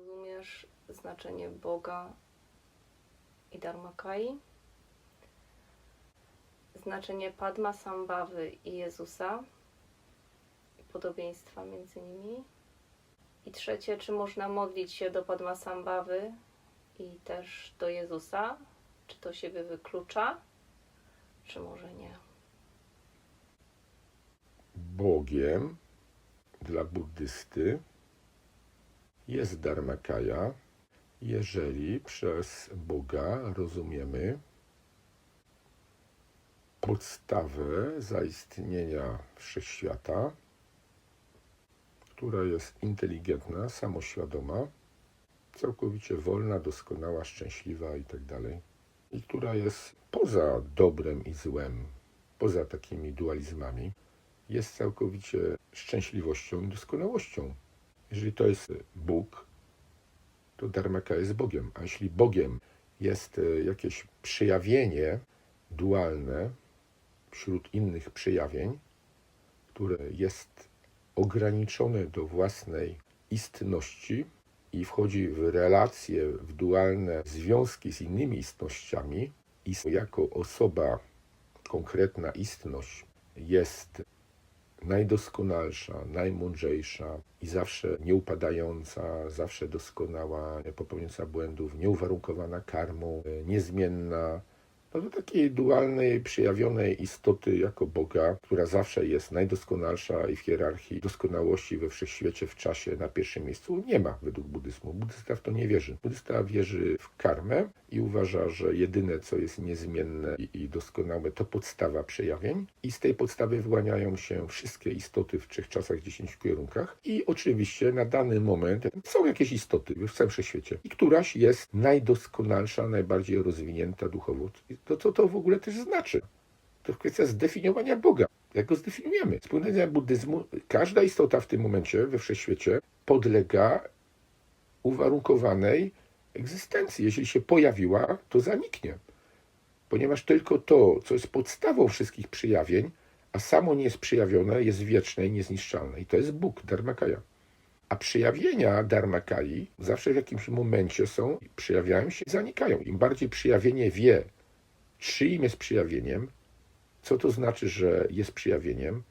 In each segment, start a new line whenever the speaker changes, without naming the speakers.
rozumiesz znaczenie Boga i Dharmakai, znaczenie Padma Sambhawy i Jezusa podobieństwa między nimi. I trzecie, czy można modlić się do Padma Sambhawy i też do Jezusa? Czy to siebie wyklucza, czy może nie?
Bogiem dla buddysty jest Dharmakaya, jeżeli przez Boga rozumiemy podstawę zaistnienia wszechświata, która jest inteligentna, samoświadoma, całkowicie wolna, doskonała, szczęśliwa itd. I która jest poza dobrem i złem, poza takimi dualizmami, jest całkowicie szczęśliwością i doskonałością. Jeżeli to jest Bóg, to Dharmaka jest Bogiem. A jeśli Bogiem jest e, jakieś przejawienie dualne wśród innych przejawień, które jest ograniczone do własnej istności i wchodzi w relacje, w dualne związki z innymi istnościami i jako osoba, konkretna istność jest najdoskonalsza, najmądrzejsza i zawsze nieupadająca, zawsze doskonała, popełniająca błędów, nieuwarunkowana karmą, e, niezmienna. No do takiej dualnej, przejawionej istoty jako Boga, która zawsze jest najdoskonalsza i w hierarchii doskonałości we wszechświecie, w czasie na pierwszym miejscu, nie ma według buddyzmu. Buddysta w to nie wierzy. Buddysta wierzy w karmę i uważa, że jedyne, co jest niezmienne i, doskonałe, to podstawa przejawień. I z tej podstawy wyłaniają się wszystkie istoty w trzech czasach, dziesięciu kierunkach. I oczywiście na dany moment są jakieś istoty w całym wszechświecie. I któraś jest najdoskonalsza, najbardziej rozwinięta duchowo. To co to w ogóle też znaczy? To kwestia zdefiniowania Boga. Jak go zdefiniujemy? Z punktu widzenia buddyzmu, każda istota w tym momencie we wszechświecie podlega uwarunkowanej egzystencji. Jeśli się pojawiła, to zaniknie. Ponieważ tylko to, co jest podstawą wszystkich przejawień, a samo nie jest przejawione, jest wieczne i niezniszczalne. I to jest Bóg, Dharmakaya. A przejawienia Dharmakai zawsze w jakimś momencie są, przejawiają się i zanikają. Im bardziej przejawienie wie, czyim jest przejawieniem, co to znaczy, że jest przejawieniem,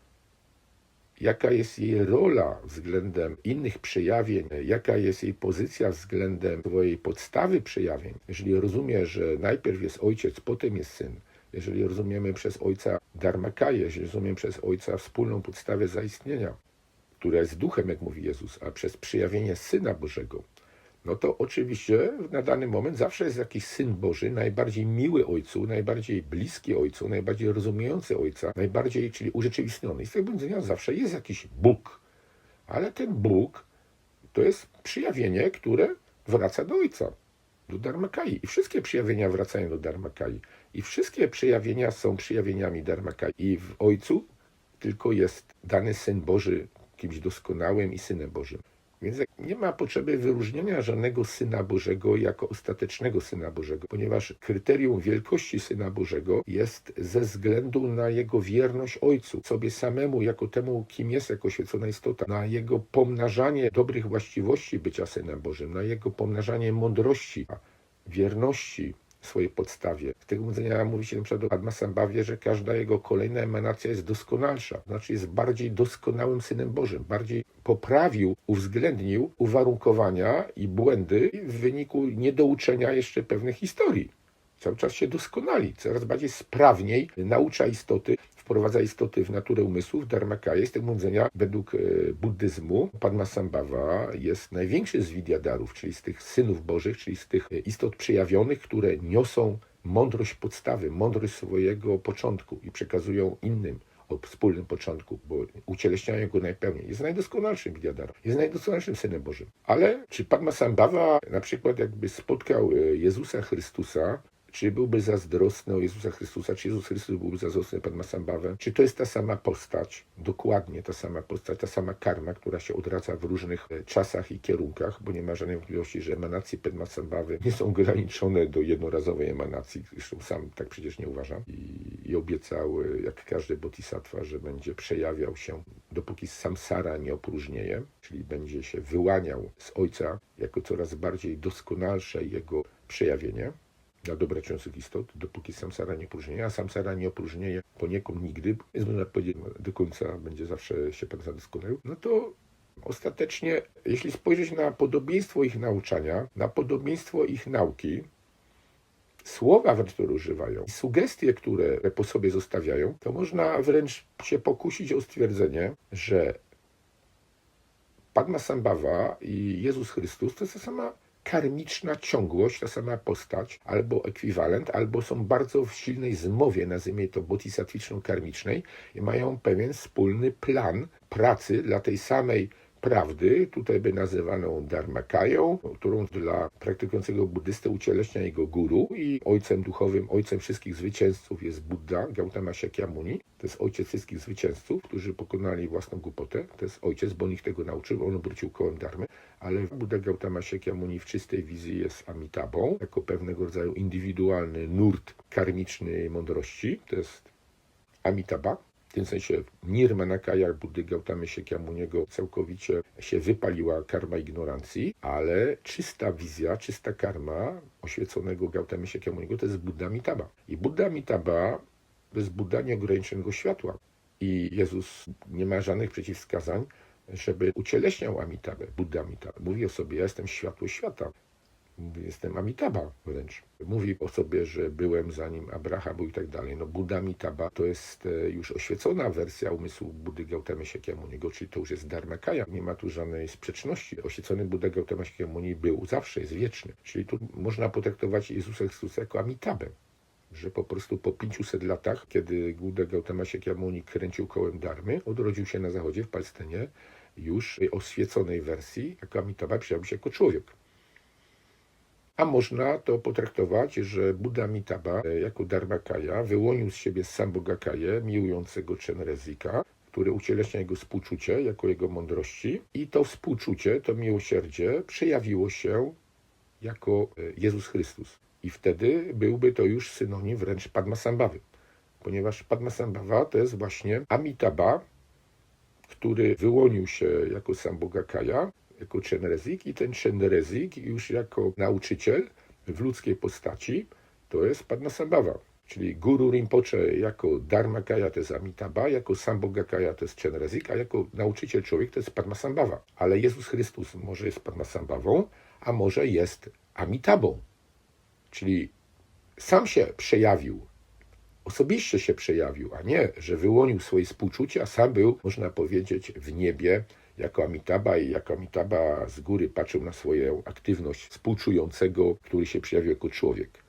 jaka jest jej rola względem innych przejawień, jaka jest jej pozycja względem swojej podstawy przejawień. Jeżeli rozumie, że najpierw jest ojciec, potem jest syn, jeżeli rozumiemy przez ojca Dharmakaję, jeżeli rozumiemy przez ojca wspólną podstawę zaistnienia, która jest duchem, jak mówi Jezus, a przez przejawienie Syna Bożego, no to oczywiście na dany moment zawsze jest jakiś Syn Boży, najbardziej miły Ojcu, najbardziej bliski Ojcu, najbardziej rozumiejący Ojca, najbardziej, czyli urzeczywistniony. I z tego widzenia zawsze jest jakiś Bóg. Ale ten Bóg to jest przyjawienie, które wraca do Ojca, do Dharmakai. I wszystkie przyjawienia wracają do Dharmakai. I wszystkie przejawienia są przyjawieniami Dharmakai. I w Ojcu tylko jest dany Syn Boży, kimś doskonałym i Synem Bożym. Więc nie ma potrzeby wyróżnienia żadnego Syna Bożego jako ostatecznego Syna Bożego, ponieważ kryterium wielkości Syna Bożego jest ze względu na jego wierność Ojcu, sobie samemu, jako temu, kim jest jako świecona istota, na jego pomnażanie dobrych właściwości bycia Synem Bożym, na jego pomnażanie mądrości, wierności swojej podstawie. Z tego widzenia mówi się przykład o Padmasambhawie, że każda jego kolejna emanacja jest doskonalsza, znaczy jest bardziej doskonałym Synem Bożym, bardziej poprawił, uwzględnił uwarunkowania i błędy w wyniku niedouczenia jeszcze pewnych historii. Cały czas się doskonali, coraz bardziej sprawniej naucza istoty, wprowadza istoty w naturę umysłów. Dharmakaya z tego widzenia według e, buddyzmu Padmasambhava jest największy z Widyadarów, czyli z tych synów bożych, czyli z tych e, istot przejawionych, które niosą mądrość podstawy, mądrość swojego początku i przekazują innym o wspólnym początku, bo ucieleśniają go najpełniej. Jest najdoskonalszym Widyadarą, jest najdoskonalszym Synem Bożym. Ale czy Padmasambhava na przykład jakby spotkał e, Jezusa Chrystusa, Czy byłby zazdrosny o Jezusa Chrystusa? Czy Jezus Chrystus byłby zazdrosny o Padmasambhawę? Czy to jest ta sama postać? Dokładnie ta sama postać, ta sama karma, która się odradza w różnych e, czasach i kierunkach, bo nie ma żadnej wątpliwości, że emanacje Padmasambhawy nie są ograniczone do jednorazowej emanacji. Zresztą sam tak przecież nie uważam. I, i obiecał, e, jak każdy bodhisattva, że będzie przejawiał się, dopóki samsara nie opróżnieje, czyli będzie się wyłaniał z Ojca jako coraz bardziej doskonalsze jego przejawienie dla dobra cząstych istot, dopóki samsara nie opróżnieje, a samsara nie opróżnieje poniekąd nigdy, więc można powiedzieć, do końca będzie zawsze się Pan zadoskonalił, no to ostatecznie, jeśli spojrzeć na podobieństwo ich nauczania, na podobieństwo ich nauki, słowa które używają, sugestie, które po sobie zostawiają, to można wręcz się pokusić o stwierdzenie, że Padmasambhava i Jezus Chrystus to jest ta sama karmiczna ciągłość, ta sama postać, albo ekwiwalent, albo są bardzo w silnej zmowie, nazwijmy to bodhisattwiczną karmicznej i mają pewien wspólny plan pracy dla tej samej prawdy, tutaj by nazywaną dharmakają, którą dla praktykującego buddystę ucieleśnia jego guru i ojcem duchowym, ojcem wszystkich zwycięzców jest Buddha, Gautama Shakyamuni. To jest ojciec wszystkich zwycięzców, którzy pokonali własną głupotę. To jest ojciec, bo on ich tego nauczył, on obrócił kołem dharmy, ale Buddha Gautama Shakyamuni w czystej wizji jest Amitabą, jako pewnego rodzaju indywidualny nurt karmicznej mądrości. To jest Amitabha. W tym sensie Nirmanakaya Buddy Gautamy Shakyamuniego całkowicie się wypaliła karma ignorancji, ale czysta wizja, czysta karma oświeconego Gautamy Shakyamuniego to jest Buddha Amitabha. I Buddha Amitabha to jest Buddha nieograniczonego światła. I Jezus nie ma żadnych przeciwwskazań, żeby ucieleśniał Amitabę, Buddha Amitabha. Mówi o sobie, ja jestem światło świata. Jestem Amitabha wręcz. Mówi o sobie, że byłem zanim Abraham był i tak dalej. No Buddha Amitabha to jest e, już oświecona wersja umysłu Buddy Gautamy Shakyamuniego, czyli to już jest Dharmakaya. Nie ma tu żadnej sprzeczności. Oświecony Buddha Gautama Shakyamuni był zawsze, jest wieczny. Czyli tu można potraktować Jezusa Chrystusa jako Amitabę że po prostu po 500 latach, kiedy Buddha Gautama Shakyamuni kręcił kołem Dharmy, odrodził się na zachodzie, w Palestynie, już oswieconej wersji, jako Amitabha przejawił się jako człowiek. A można to potraktować, że Buddha Amitabha e, jako Dharmakaya wyłonił z siebie Sambhogakaję, miłującego Chenrezika, który ucieleśnia jego współczucie jako jego mądrości i to współczucie, to miłosierdzie przejawiło się jako e, Jezus Chrystus. I wtedy byłby to już synonim wręcz Padmasambhawy, ponieważ Padmasambhava to jest właśnie Amitabha, który wyłonił się jako Sambhogakaya, jako Chenrezik i ten Chenrezik już jako nauczyciel w ludzkiej postaci to jest Padmasambhava. Czyli Guru Rinpoche jako Dharmakaya to jest Amitabha, jako Sambhogakaya to jest Chenrezik, a jako nauczyciel człowiek to jest Padmasambhava. Ale Jezus Chrystus może jest Padmasambhawą, a może jest Amitabą. Czyli sam się przejawił, osobiście się przejawił, a nie, że wyłonił swoje współczucie, a sam był, można powiedzieć, w niebie jako Amitabha i jako Amitabha z góry patrzył na swoją aktywność współczującego, który się przejawił jako człowiek.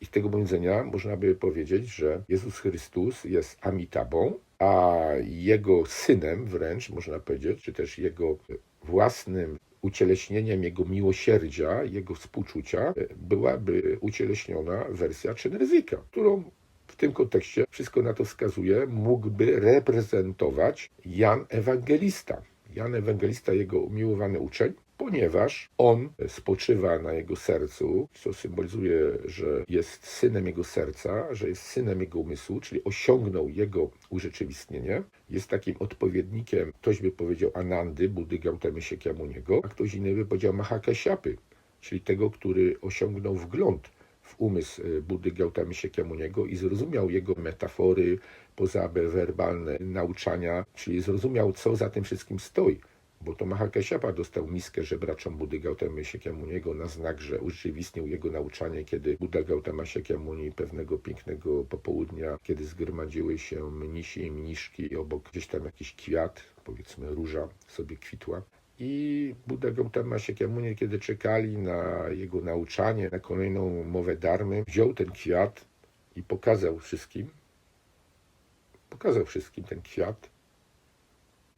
I z tego powiedzenia można by powiedzieć, że Jezus Chrystus jest Amitabą, a jego synem wręcz, można powiedzieć, czy też jego własnym ucieleśnieniem jego miłosierdzia, jego współczucia, byłaby ucieleśniona wersja Chenrezika, którą tym kontekście wszystko na to wskazuje, mógłby reprezentować Jan Ewangelista. Jan Ewangelista, jego umiłowany uczeń, ponieważ on spoczywa na jego sercu, co symbolizuje, że jest synem jego serca, że jest synem jego umysłu, czyli osiągnął jego urzeczywistnienie. Jest takim odpowiednikiem, ktoś by powiedział Anandy, Buddy Gautamy Shakyamuniego, a ktoś inny by powiedział Mahakasiapy, czyli tego, który osiągnął wgląd w umysł e, Buddy Gautamy Shakyamuniego i zrozumiał jego metafory, pozawerbalne nauczania, czyli zrozumiał, co za tym wszystkim stoi. Bo to Mahakasiapa dostał miskę żebraczą Buddy Gautamy Shakyamuniego na znak, że urzeczywistnił jego nauczanie, kiedy Buddha Gautama Shakyamuni pewnego pięknego popołudnia, kiedy zgromadziły się mnisi i mniszki obok gdzieś tam jakiś kwiat, powiedzmy róża sobie kwitła. I Buddha Gautama Shakyamuni, kiedy czekali na jego nauczanie, na kolejną mowę darmy, wziął ten kwiat i pokazał wszystkim, pokazał wszystkim ten kwiat.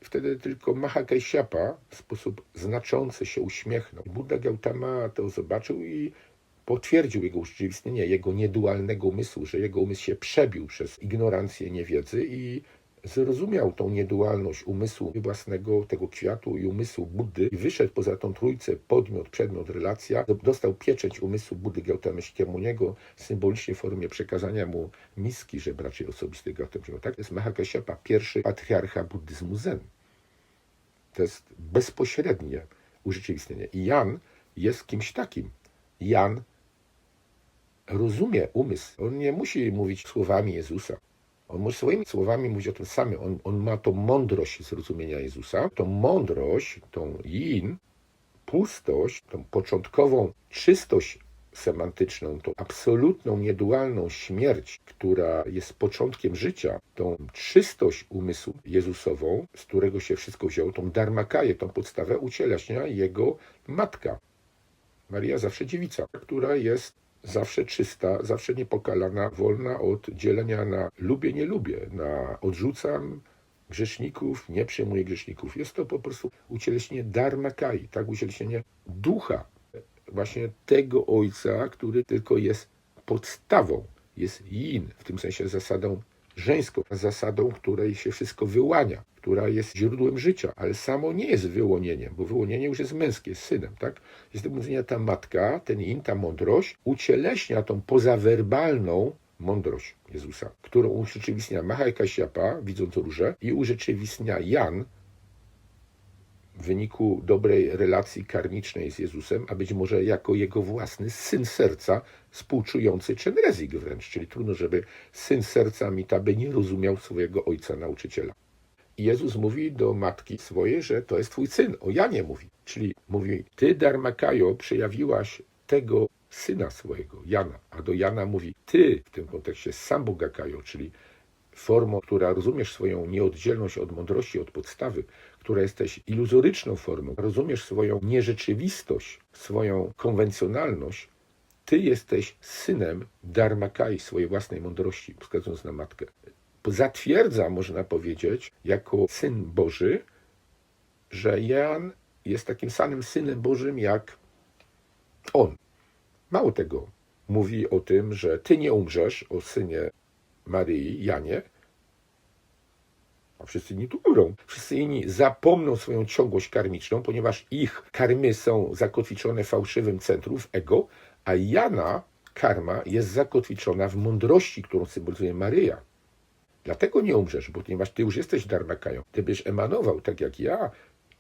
Wtedy tylko Mahakasiapa w sposób znaczący się uśmiechnął. Buddha Gautama to zobaczył i potwierdził jego urzeczywistnienie, jego niedualnego umysłu, że jego umysł się przebił przez ignorancję niewiedzy i zrozumiał tą niedualność umysłu własnego, tego kwiatu i umysłu Buddy i wyszedł poza tą trójcę, podmiot, przedmiot, relacja, dostał pieczęć umysłu Buddy Gautamy Szkiemuniego, symbolicznie w formie przekazania mu miski żebraczej osobistej Gautamy. Tak, jest Mahakashyapa, pierwszy patriarcha buddyzmu Zen. To jest bezpośrednie urzeczywistnienie. I Jan jest kimś takim. Jan rozumie umysł. On nie musi mówić słowami Jezusa. On swoimi słowami mówić o tym samym. On, on ma tą mądrość zrozumienia Jezusa, tą mądrość, tą yin, pustość, tą początkową czystość semantyczną, tą absolutną, niedualną śmierć, która jest początkiem życia, tą czystość umysłu Jezusową, z którego się wszystko wzięło, tą darmakaję, tą podstawę ucieleśnia jego matka. Maria zawsze dziewica, która jest zawsze czysta, zawsze niepokalana, wolna od dzielenia na lubię, nie lubię, na odrzucam grzeszników, nie przyjmuję grzeszników. Jest to po prostu ucieleśnienie dharmakai, tak, ucieleśnienie ducha, właśnie tego Ojca, który tylko jest podstawą, jest yin, w tym sensie zasadą żeńską, zasadą, której się wszystko wyłania, która jest źródłem życia, ale samo nie jest wyłonieniem, bo wyłonienie już jest męskie, jest synem, tak? Jest to mówienia ta matka, ten yin, ta mądrość, ucieleśnia tą pozawerbalną mądrość Jezusa, którą urzeczywistnia Mahai Kashyapa, widząc róże, i urzeczywistnia Jan, w wyniku dobrej relacji karmicznej z Jezusem, a być może jako jego własny syn serca, współczujący Czenrezik wręcz, czyli trudno, żeby syn serca Mitaby nie rozumiał swojego ojca nauczyciela. Jezus mówi do matki swojej, że to jest twój syn, o Janie mówi. Czyli mówi, ty Dharmakajo przejawiłaś tego syna swojego, Jana, a do Jana mówi, ty w tym kontekście Sambhogakajo, czyli formą, która rozumiesz swoją nieoddzielność od mądrości, od podstawy, która jesteś iluzoryczną formą, rozumiesz swoją nierzeczywistość, swoją konwencjonalność, ty jesteś synem Dharmakai, swojej własnej mądrości, wskazując na matkę. Zatwierdza, można powiedzieć, jako syn Boży, że Jan jest takim samym synem Bożym jak on. Mało tego, mówi o tym, że ty nie umrzesz, o synie Maryi, Janie, a wszyscy inni tu umrą. Wszyscy inni zapomną swoją ciągłość karmiczną, ponieważ ich karmy są zakotwiczone w fałszywym centrum, w ego, a Jana karma jest zakotwiczona w mądrości, którą symbolizuje Maryja. Dlatego nie umrzesz, bo ponieważ ty już jesteś darmakają. Ty byś emanował, tak jak ja,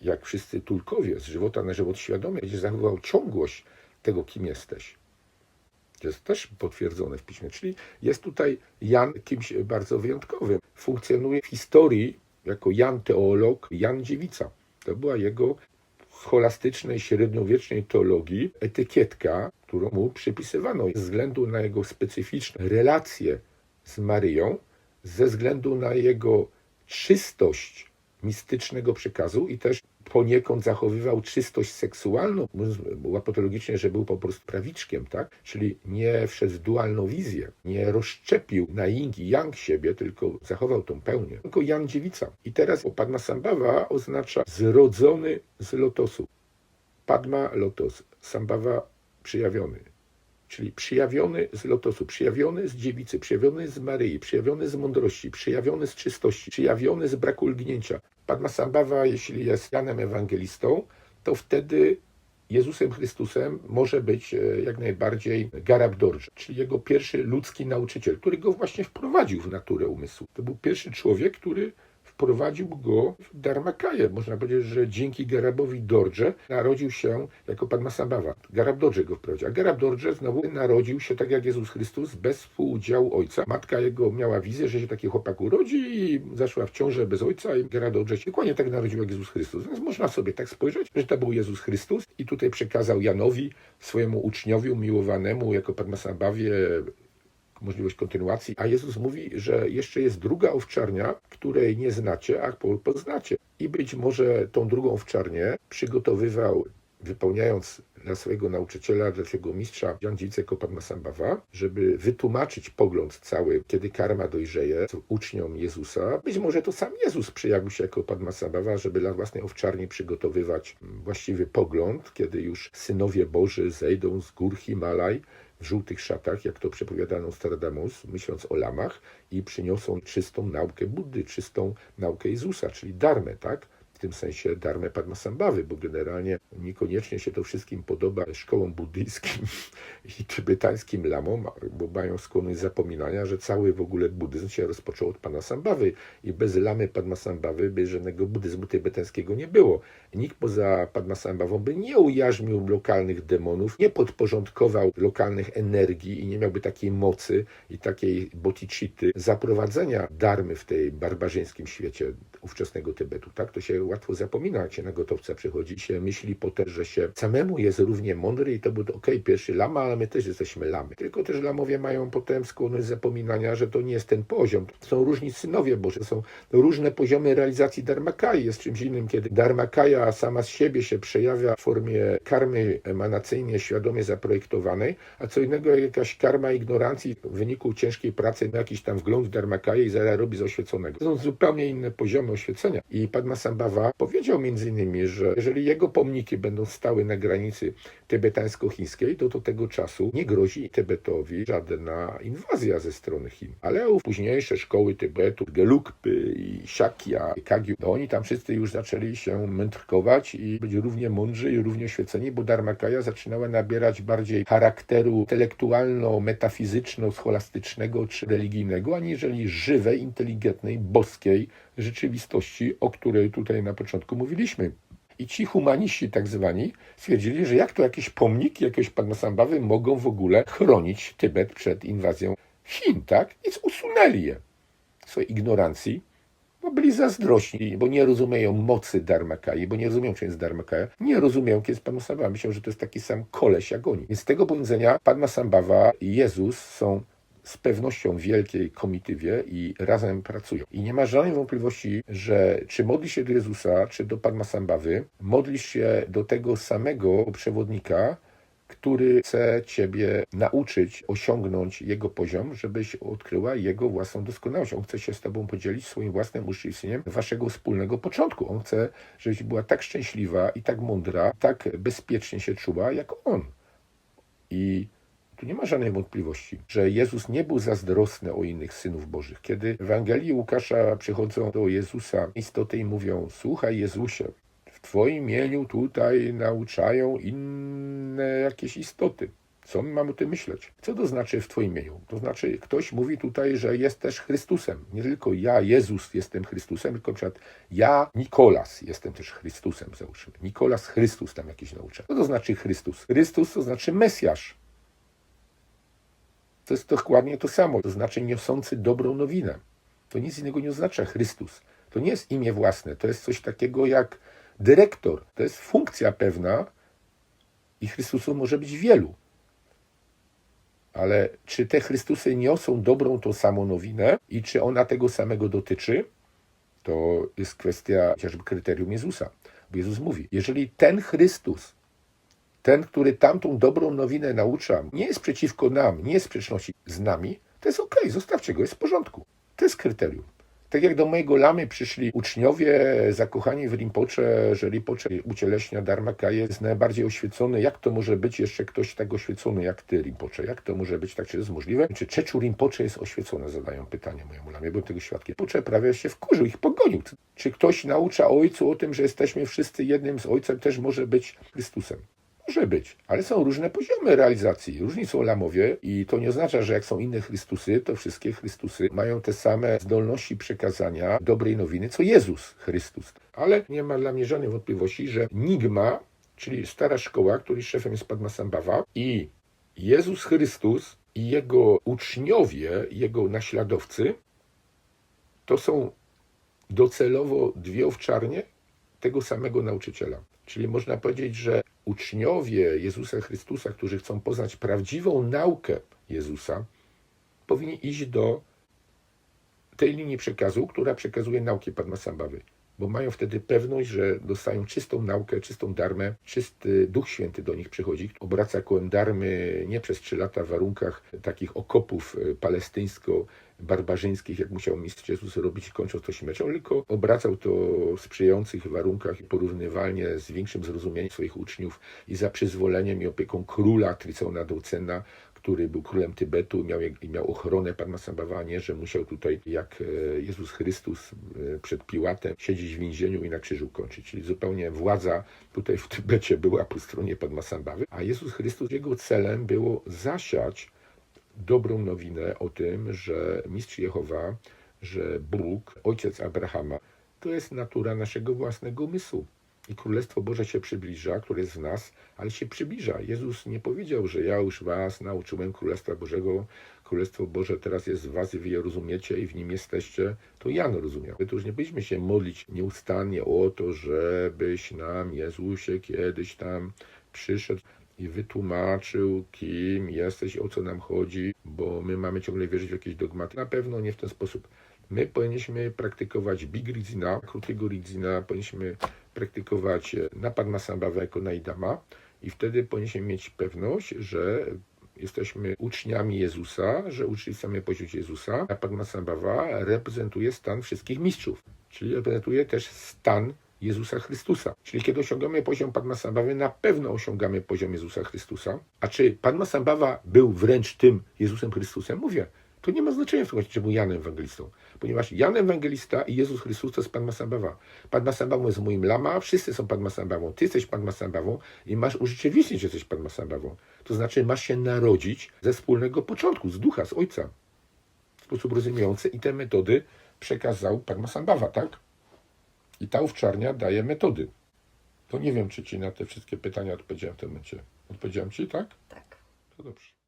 jak wszyscy tulkowie, z żywota na żywot świadomie, będziesz zachowywał ciągłość tego, kim jesteś. Jest też potwierdzone w piśmie. Czyli jest tutaj Jan kimś bardzo wyjątkowym. Funkcjonuje w historii jako Jan teolog, Jan dziewica. To była jego scholastycznej, średniowiecznej teologii etykietka, którą mu przypisywano ze względu na jego specyficzne relacje z Maryją, ze względu na jego czystość mistycznego przekazu i też poniekąd zachowywał czystość seksualną, mówiąc łapatologicznie, że był po prostu prawiczkiem, tak? Czyli nie wszedł w dualną wizję, nie rozszczepił na yin i yang siebie, tylko zachował tą pełnię. Tylko yang dziewica. I teraz Padmasambhava oznacza zrodzony z lotosu. Padma, lotos, sambhava przyjawiony. Czyli przyjawiony z lotosu, przyjawiony z dziewicy, przyjawiony z Maryi, przyjawiony z mądrości, przyjawiony z czystości, przyjawiony z braku lgnięcia. Padmasambhava, jeśli jest Janem Ewangelistą, to wtedy Jezusem Chrystusem może być e, jak najbardziej Garabdorj, czyli jego pierwszy ludzki nauczyciel, który go właśnie wprowadził w naturę umysłu. To był pierwszy człowiek, który wprowadził go w Dharmakaję. Można powiedzieć, że dzięki Garabowi Dorje narodził się jako Padmasambhava. Garab Dorje go wprowadził. A Garab Dorje znowu narodził się tak jak Jezus Chrystus bez współudziału ojca. Matka jego miała wizję, że się taki chłopak urodzi i zaszła w ciążę bez ojca i Garab Dorje się dokładnie tak narodził jak Jezus Chrystus. Więc można sobie tak spojrzeć, że to był Jezus Chrystus i tutaj przekazał Janowi, swojemu uczniowi umiłowanemu jako Padmasambhawie możliwość kontynuacji, a Jezus mówi, że jeszcze jest druga owczarnia, której nie znacie, a poznacie. I być może tą drugą owczarnię przygotowywał wypełniając dla swojego nauczyciela, dla swojego mistrza Jan Dziceko Padmasambhava, żeby wytłumaczyć pogląd cały, kiedy karma dojrzeje uczniom Jezusa. Być może to sam Jezus przejawił się jako Padmasambhava, żeby dla własnej owczarni przygotowywać właściwy pogląd, kiedy już synowie Boży zejdą z gór Himalaj w żółtych szatach, jak to przepowiada Nostradamus, myśląc o lamach, i przyniosą czystą naukę Buddy, czystą naukę Jezusa, czyli darmę, tak? Tym sensie darmę Padmasambhawy, bo generalnie niekoniecznie się to wszystkim podoba szkołom buddyjskim i tybetańskim lamom, bo mają skłonność zapominania, że cały w ogóle buddyzm się rozpoczął od Padmasambhawy i bez lamy Padmasambhawy by żadnego buddyzmu tybetańskiego nie było. Nikt poza Padmasambhavą by nie ujarzmił lokalnych demonów, nie podporządkował lokalnych energii i nie miałby takiej mocy i takiej bodhicitti zaprowadzenia darmy w tej barbarzyńskim świecie ówczesnego Tybetu. Tak to się łatwo zapomina, jak się na gotowca przychodzi się myśli potem, że się samemu jest równie mądry i to był okej, pierwszy lama, ale my też jesteśmy lamy. Tylko też lamowie mają potem skłonność zapominania, że to nie jest ten poziom. Są różni synowie Boże, są różne poziomy realizacji dharmakai. Jest czymś innym, kiedy dharmakaja sama z siebie się przejawia w formie karmy emanacyjnie, świadomie zaprojektowanej, a co innego jak jakaś karma ignorancji w wyniku ciężkiej pracy na jakiś tam wgląd w i zaraz robi z oświeconego. To są zupełnie inne poziomy oświecenia. I Padmasambhava powiedział między innymi, że jeżeli jego pomniki będą stały na granicy tybetańsko-chińskiej, to do tego czasu nie grozi Tybetowi żadna inwazja ze strony Chin. Ale późniejsze szkoły Tybetu, Gelugpy i Shakya, i Kagyu, no oni tam wszyscy już zaczęli się mędrkować i być równie mądrzy i równie oświeceni, bo Dharmakaya zaczynała nabierać bardziej charakteru intelektualno-metafizyczno-scholastycznego czy religijnego, aniżeli żywej, inteligentnej, boskiej rzeczywistości, o której tutaj na początku mówiliśmy. I ci humaniści tak zwani stwierdzili, że jak to jakieś pomniki jakiegoś Padmasambhawy mogą w ogóle chronić Tybet przed inwazją Chin, tak? Więc usunęli je w swojej ignorancji, bo byli zazdrośni, bo nie rozumieją mocy Dharmakai, bo nie rozumieją, czym jest Dharmakaya, nie rozumieją, kim jest Padmasambhava. Myślą, że to jest taki sam koleś jak oni. Więc z tego powiedzenia Padmasambhava i Jezus są z pewnością wielkiej komitywie i razem pracują. I nie ma żadnej wątpliwości, że czy modlisz się do Jezusa, czy do Padmasambhawy, modlisz się do tego samego przewodnika, który chce Ciebie nauczyć, osiągnąć Jego poziom, żebyś odkryła Jego własną doskonałość. On chce się z Tobą podzielić swoim własnym uczciwstwem Waszego wspólnego początku. On chce, żebyś była tak szczęśliwa i tak mądra, tak bezpiecznie się czuła, jak On. I tu nie ma żadnej wątpliwości, że Jezus nie był zazdrosny o innych synów Bożych. Kiedy w Ewangelii Łukasza przychodzą do Jezusa istoty i mówią: Słuchaj, Jezusie, w Twoim imieniu tutaj nauczają inne jakieś istoty. Co my mamy o tym myśleć? Co to znaczy w Twoim imieniu? To znaczy, ktoś mówi tutaj, że jest też Chrystusem. Nie tylko ja, Jezus, jestem Chrystusem, tylko przykład ja, Nikolas, jestem też Chrystusem, załóżmy. Nikolas Chrystus tam jakiś naucza. Co to znaczy Chrystus? Chrystus to znaczy Mesjasz. To jest dokładnie to samo, to znaczy niosący dobrą nowinę. To nic innego nie oznacza Chrystus. To nie jest imię własne, to jest coś takiego jak dyrektor. To jest funkcja pewna i Chrystusów może być wielu. Ale czy te Chrystusy niosą dobrą tą samą nowinę i czy ona tego samego dotyczy, to jest kwestia chociażby kryterium Jezusa. Bo Jezus mówi, jeżeli ten Chrystus ten, który tamtą dobrą nowinę naucza, nie jest przeciwko nam, nie jest w sprzeczności z nami, to jest okej, zostawcie go, jest w porządku. To jest kryterium. Tak jak do mojego lamy przyszli uczniowie zakochani w Rinpoche, że Rinpoche ucieleśnia Dharmakaję, jest najbardziej oświecony. Jak to może być jeszcze ktoś tak oświecony jak ty, Rinpoche? Jak to może być tak, czy to jest możliwe? Czy Czeczu Rinpoche jest oświecone? Zadają pytanie mojemu lamie, byłem tego świadkiem. Rinpoche prawie się wkurzył, ich pogonił. Czy ktoś naucza ojcu o tym, że jesteśmy wszyscy jednym z ojcem, też może być Chrystusem? Może być, ale są różne poziomy realizacji. Różni są lamowie i to nie oznacza, że jak są inne Chrystusy, to wszystkie Chrystusy mają te same zdolności przekazania dobrej nowiny, co Jezus Chrystus. Ale nie ma dla mnie żadnej wątpliwości, że Nigma, czyli stara szkoła, której szefem jest Padmasambhava i Jezus Chrystus i jego uczniowie, jego naśladowcy, to są docelowo dwie owczarnie tego samego nauczyciela. Czyli można powiedzieć, że uczniowie Jezusa Chrystusa, którzy chcą poznać prawdziwą naukę Jezusa, powinni iść do tej linii przekazu, która przekazuje nauki Padmasambhawy. bo mają wtedy pewność, że dostają czystą naukę, czystą darmę, czysty Duch Święty do nich przychodzi, obraca kołem darmy nie przez trzy lata w warunkach takich okopów e, palestyńsko-barbarzyńskich, jak musiał mistrz Jezus robić, kończąc to śmiercią, tylko obracał to w sprzyjających warunkach porównywalnie z większym zrozumieniem swoich uczniów i za przyzwoleniem i opieką króla Trycona Doucena, który był królem Tybetu miał, miał ochronę Padmasambhava, a nie, że musiał tutaj jak e, Jezus Chrystus e, przed Piłatem siedzieć w więzieniu i na krzyżu kończyć. Czyli zupełnie władza tutaj w Tybecie była po stronie Padmasambhawy, a Jezus Chrystus, jego celem było zasiać dobrą nowinę o tym, że mistrz Jehowa, że Bóg, ojciec Abrahama, to jest natura naszego własnego umysłu. I Królestwo Boże się przybliża, które jest w nas, ale się przybliża. Jezus nie powiedział, że ja już was nauczyłem Królestwa Bożego, Królestwo Boże teraz jest w was i wy je rozumiecie i w nim jesteście. To Jan rozumiał. My tu już nie byliśmy się modlić nieustannie o to, żebyś nam Jezusie kiedyś tam przyszedł i wytłumaczył, kim jesteś, o co nam chodzi, bo my mamy ciągle wierzyć w jakieś dogmaty. Na pewno nie w ten sposób. My powinniśmy praktykować Big Ridzina, krótkiego Ridzina, powinniśmy praktykować na Padmasambhava jako na Idama i wtedy powinniśmy mieć pewność, że jesteśmy uczniami Jezusa, że same poziom Jezusa, a Padmasambhava reprezentuje stan wszystkich mistrzów, czyli reprezentuje też stan Jezusa Chrystusa. Czyli kiedy osiągamy poziom Padmasambhawy, na pewno osiągamy poziom Jezusa Chrystusa. A czy Padmasambhava był wręcz tym Jezusem Chrystusem? Mówię, to nie ma znaczenia w tym momencie, czy był Janem Ewangelistą. Ponieważ Jan Ewangelista i Jezus Chrystus to jest Padmasambhava. Padmasambhawą jest moim lama, wszyscy są Padmasambhawą. Ty jesteś Padmasambhawą i masz urzeczywistnić, że jesteś Padmasambhawą. To znaczy masz się narodzić ze wspólnego początku, z ducha, z ojca. W sposób rozumiejący i te metody przekazał Padmasambhava, tak? I ta owczarnia daje metody. To nie wiem, czy ci na te wszystkie pytania odpowiedziałem w tym momencie. Odpowiedziałem ci, tak?
Tak.
To dobrze.